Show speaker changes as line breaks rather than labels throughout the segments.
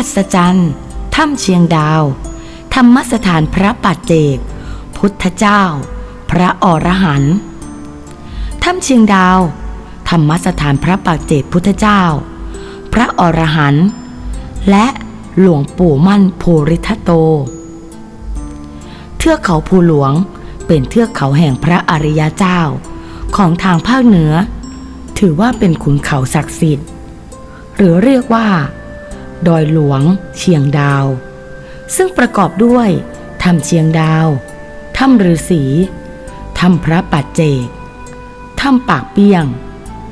อัศจรรย์ถ้ำเชียงดาว ธรรมสถานพระปัจเจก พุทธเจ้า พระอรหันต์ถ้ำเชียงดาว ธรรมสถานพระปัจเจกพุทธเจ้า พระอรหันต์และหลวงปู่มั่นโพริทัตโต เทือกเขาภูหลวงเป็นเทือกเขาแห่งพระอริยเจ้า ของทางภาคเหนือ ถือว่าเป็นขุนเขาศักดิ์สิทธิ์ หรือเรียกว่า ดอยหลวง เชียงดาว ซึ่งประกอบด้วยถ้ำเชียงดาวถ้ำฤาษีถ้ำพระปัจเจกถ้ำปากเปี้ยง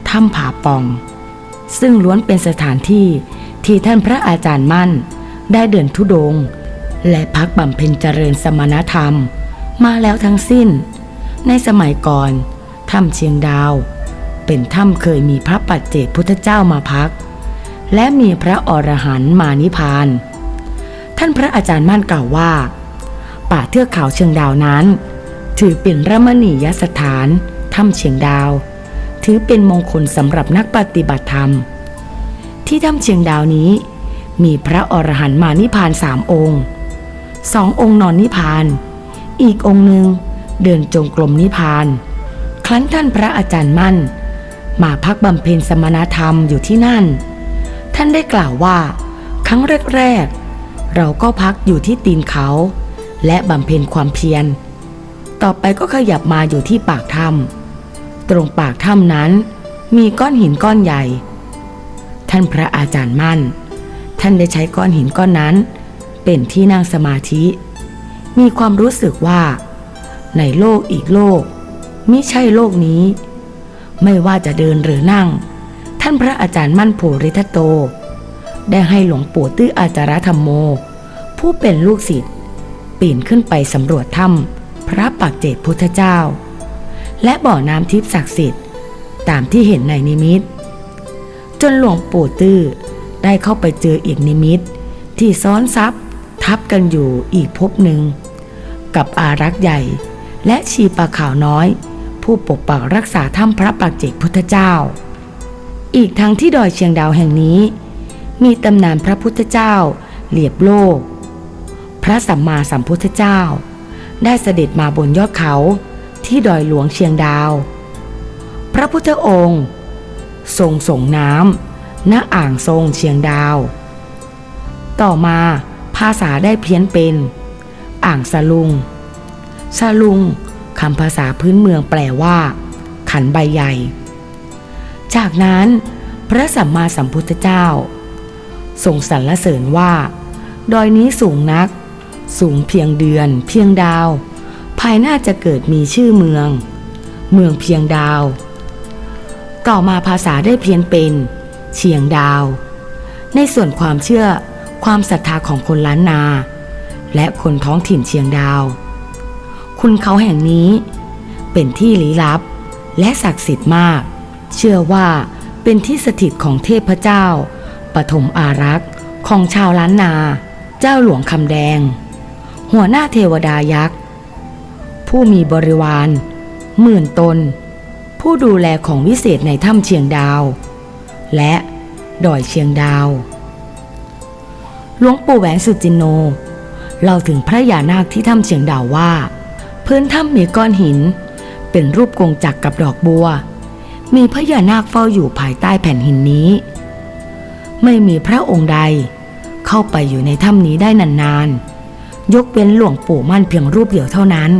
ถ้ำผาปอง ซึ่งล้วนเป็นสถานที่ที่ท่านพระอาจารย์มั่น ได้เดินทุดง และพักบำเพ็ญเจริญสมณธรรม มาแล้วทั้งสิ้น ในสมัยก่อนถ้ำเชียงดาว เป็นถ้ำเคยมีพระปัจเจกพุทธเจ้ามาพัก และมีพระอรหันต์มานิพาน ท่านพระอาจารย์มั่นกล่าวว่า ป่าเทือกเขาเชียงดาวนั้น ถือเป็นรมณียสถานถ้ำเชียงดาว ถือเป็นมงคลสำหรับนักปฏิบัติธรรม ที่ถ้ำเชียงดาวนี้ มีพระอรหันต์มานิพานสามองค์สององค์นอนนิพาน อีกองค์หนึ่งเดินจงกรมนิพพาน ครั้นท่านพระอาจารย์มั่น มาพักบำเพ็ญสมณธรรมอยู่ที่นั่น ท่านได้กล่าวว่า ครั้งแรกๆ เราก็พักอยู่ที่ตีนเขา และบำเพ็ญความเพียร ต่อไปก็ขยับมาอยู่ที่ปากถ้ำตรงปากถ้ำนั้น มีก้อนหินก้อนใหญ่ ท่านพระอาจารย์มั่น ท่านได้ใช้ก้อนหินก้อนนั้น เป็นที่นั่งสมาธิ มีความรู้สึกว่า ในโลกอีกโลกมิใช่โลกนี้ ไม่ว่าจะเดินหรือนั่ง ท่านพระอาจารย์มั่นโพริทัตโต ได้ให้หลวงปู่ตื้ออาจารธรรมโม ผู้เป็นลูกศิษย์ปีนขึ้นไปสำรวจถ้ำพระปักเจกพุทธเจ้า และบ่อน้ำทิพย์ศักดิ์สิทธิ์ ตามที่เห็นในนิมิต จนหลวงปู่ตื้อได้เข้าไปเจออีกนิมิต ที่ซ้อนซับทับกันอยู่อีกภพหนึ่ง กับอารักษ์ใหญ่และชีปาขาวน้อย ผู้ปกปักรักษาถ้ำพระปักเจกพุทธเจ้า อีกทั้งที่ดอยเชียงดาวแห่งนี้ มีตำนานพระพุทธเจ้าเหลียบโลก พระสัมมาสัมพุทธเจ้า ได้เสด็จมาบนยอดเขาที่ดอยหลวงเชียงดาว พระพุทธองค์ ทรงส่งน้ำณอ่างทรงเชียงดาว ต่อมาภาษาได้เพี้ยนเป็น อ่างสลุงสลุงคำภาษาพื้นเมืองแปลว่า ขันใบใหญ่ จากนั้นพระสัมมาสัมพุทธเจ้าทรงสรรเสริญว่า ดอยนี้สูงนัก สูงเพียงเดือน เพียงดาว ภายหน้าจะเกิดมีชื่อเมือง เมืองเพียงดาว ต่อมาภาษาได้เพี้ยนเป็น เชียงดาว ในส่วนความเชื่อความศรัทธาของคนล้านนา และคนท้องถิ่นเชียงดาว คุณเขาแห่งนี้ เป็นที่ลี้ลับ และศักดิ์สิทธิ์มาก เชื่อว่าเป็นที่สถิตของเทพเจ้า ปฐมอารักษ์ของชาวล้านนา เจ้าหลวงคำแดง หัวหน้าเทวดายักษ์ ผู้มีบริวารหมื่นตน ผู้ดูแลของวิเศษในถ้ำเชียงดาว และดอยเชียงดาว หลวงปู่แหวนสุจินโนเล่าถึงพระยานาคที่ถ้ำเชียงดาวว่า พื้นถ้ำมีก้อนหิน เป็นรูปกงจักรกับดอกบัว มีพญานาคเฝ้าอยู่ภายใต้แผ่นหินนี้ ไม่มีพระองค์ใด เข้าไปอยู่ในถ้ำนี้ได้นานๆ ยกเว้นหลวงปู่มั่นเพียงรูปเดียวเท่านั้น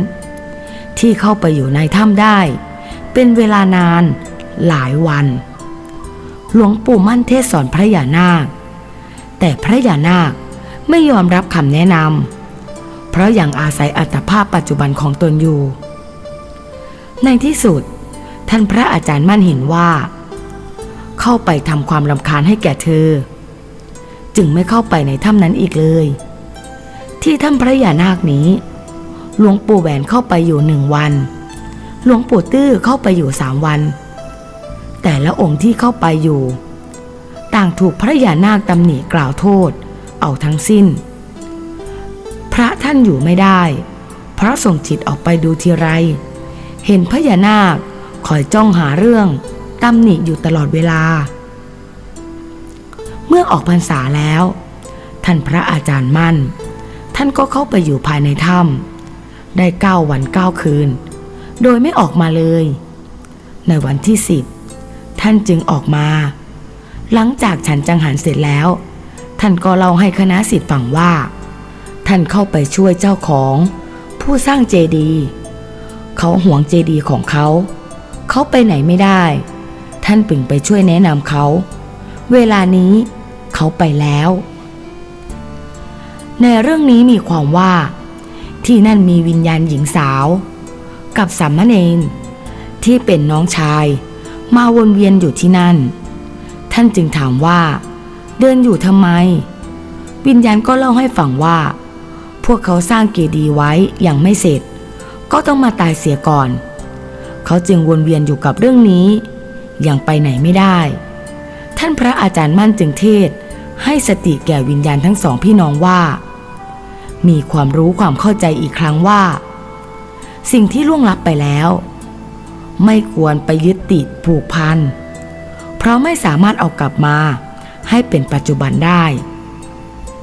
ที่เข้าไปอยู่ในถ้ำได้ เป็นเวลานานหลายวัน หลวงปู่มั่นเทศสอนพระยานาค แต่พระยานาคไม่ยอมรับคำแนะนำเพราะยังอาศัยอัตภาพปัจจุบันของตนอยู่ ในที่สุด ท่านพระอาจารย์มั่นเห็นว่า เข้าไปทำความรำคาญให้แก่เธอ จึงไม่เข้าไปในถ้ำนั้นอีกเลย ที่ถ้ำพระยานาคนี้ หลวงปู่แหวนเข้าไปอยู่หนึ่งวัน หลวงปู่ตื้อเข้าไปอยู่สามวัน แต่ละองค์ที่เข้าไปอยู่ ต่างถูกพระยานาคตำหนิกล่าวโทษ เอาทั้งสิ้น พระท่านอยู่ไม่ได้ เพราะส่งจิตออกไปดูทีไร เห็นพญานาค คอยจ้องหาเรื่องตำหนิอยู่ตลอดเวลา เมื่อออกพรรษาแล้ว ท่านพระอาจารย์มั่น ท่านก็เข้าไปอยู่ภายในถ้ำได้เก้าวันเก้าคืน โดยไม่ออกมาเลย ในวันที่สิบท่านจึงออกมา หลังจากฉันจังหันเสร็จแล้ว ท่านก็เล่าให้คณะสิทธิ์ฟังว่า ท่านเข้าไปช่วยเจ้าของ ผู้สร้างเจดีย์เขาห่วงเจดีย์ของเขา เขาไปไหนไม่ได้ ท่านปึงไปช่วยแนะนำเขา เวลานี้เขาไปแล้ว ในเรื่องนี้มีความว่า ที่นั่นมีวิญญาณหญิงสาว กับสามเณรที่เป็นน้องชาย มาวนเวียนอยู่ที่นั่น ท่านจึงถามว่า เดินอยู่ทำไม วิญญาณก็เล่าให้ฟังว่า พวกเขาสร้างเกดีย์ไว้อย่างไม่เสร็จ ก็ต้องมาตายเสียก่อน เขาจึงวนเวียนอยู่กับเรื่องนี้ อย่างไปไหนไม่ได้ ท่านพระอาจารย์มั่นจึงเทศ ให้สติแก่วิญญาณทั้งสองพี่น้องว่า มีความรู้ความเข้าใจอีกครั้งว่า สิ่งที่ล่วงลับไปแล้ว ไม่ควรไปยึดติดผูกพัน เพราะไม่สามารถเอากลับมา ให้เป็นปัจจุบันได้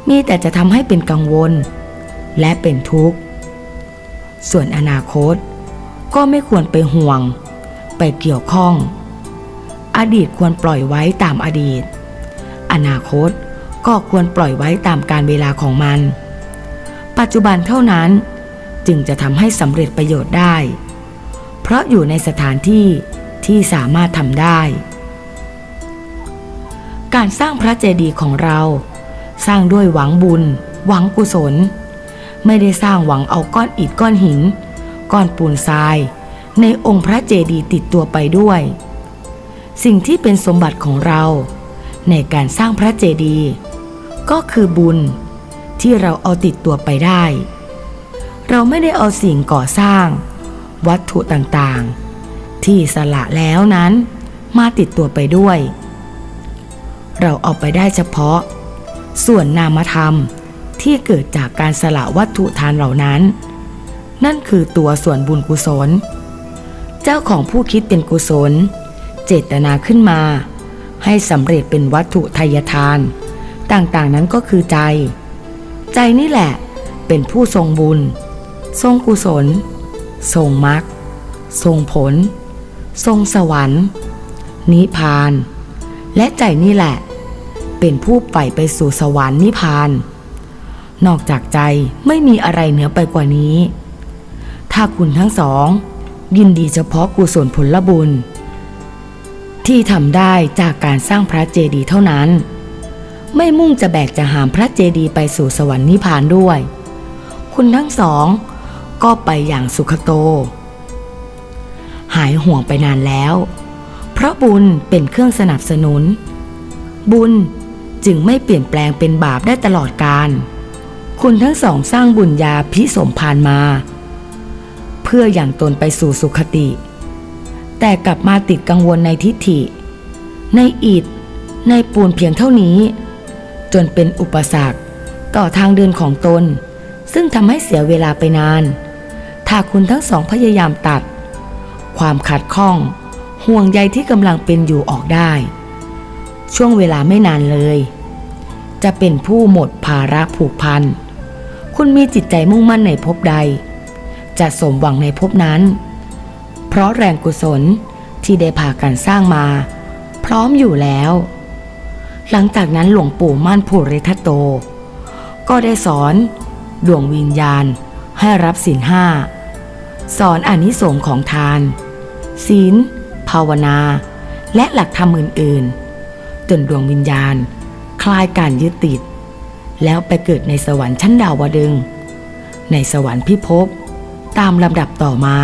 มีแต่จะทำให้เป็นกังวล และเป็นทุกข์ ส่วนอนาคต ก็ไม่ควรไปห่วง ไปเกี่ยวข้อง อดีตควรปล่อยไว้ตามอดีต อนาคตก็ควรปล่อยไว้ตามการเวลาของมัน ปัจจุบันเท่านั้นจึงจะทำให้สำเร็จประโยชน์ได้ เพราะอยู่ในสถานที่ที่สามารถทำได้ การสร้างพระเจดีย์ของเรา สร้างด้วยหวังบุญ หวังกุศล ไม่ได้สร้างหวังเอาก้อนอิฐก้อนหิน ก้อนปูนทราย ในองค์พระเจดีย์ติดตัวไปด้วย สิ่งที่เป็นสมบัติของเรา ในการสร้างพระเจดีย์ก็คือบุญที่เราเอาติดตัวไปได้ เราไม่ได้เอาสิ่งก่อสร้าง วัตถุต่างๆ ที่สละแล้วนั้นมาติดตัวไปด้วย เราเอาไปได้เฉพาะ ส่วนนามธรรมที่เกิดจากการสละวัตถุทานเหล่านั้น นั่นคือตัวส่วนบุญกุศล เจ้าของผู้คิดเป็นกุศล เจตนาขึ้นมา ให้สำเร็จเป็นวัตถุทายทาน ต่างๆนั้นก็คือใจ ใจนี่แหละเป็นผู้ทรงบุญ ทรงกุศล ทรงมรรคทรงผล ทรงสวรรค์ นิพพาน และใจนี่แหละ เป็นผู้ไปไปสู่สวรรค์นิพพาน นอกจากใจไม่มีอะไรเหนือไปกว่านี้ ถ้าคุณทั้งสอง ยินดีเฉพาะกุศลผลบุญ ที่ทำได้จากการสร้างพระเจดีย์เท่านั้น ไม่มุ่งจะแบกจะหามพระเจดีย์ไปสู่สวรรค์นิพพานด้วย คุณทั้งสอง ก็ไปอย่างสุขโต หายห่วงไปนานแล้ว เพราะบุญเป็นเครื่องสนับสนุน บุญจึงไม่เปลี่ยนแปลงเป็นบาปได้ตลอดกาลคุณทั้งสองสร้างบุญญาพิสมพานมา เพื่ออย่างตนไปสู่สุขติ แต่กลับมาติดกังวลในทิฏฐิ ในอิฐในปูนเพียงเท่านี้ จนเป็นอุปสรรคต่อทางเดินของตน ซึ่งทำให้เสียเวลาไปนาน ถ้าคุณทั้งสองพยายามตัด ความขัดข้อง ห่วงใยที่กำลังเป็นอยู่ออกได้ ช่วงเวลาไม่นานเลย จะเป็นผู้หมดภาระผูกพัน คุณมีจิตใจมุ่งมั่นในภพใด จะสมหวังในภพนั้น เพราะแรงกุศลที่ได้พากันสร้างมา พร้อมอยู่แล้ว หลังจากนั้นหลวงปู่มั่นภูริทัตโต ก็ได้สอนดวงวิญญาณให้รับศีลห้า สอนอานิสงของทาน ศีล ภาวนา และหลักธรรมอื่นๆ จนดวงวิญญาณ คลายการยึดติด แล้วไปเกิดในสวรรค์ชั้นดาวดึง ในสวรรค์พิภพ ตามลำดับต่อมา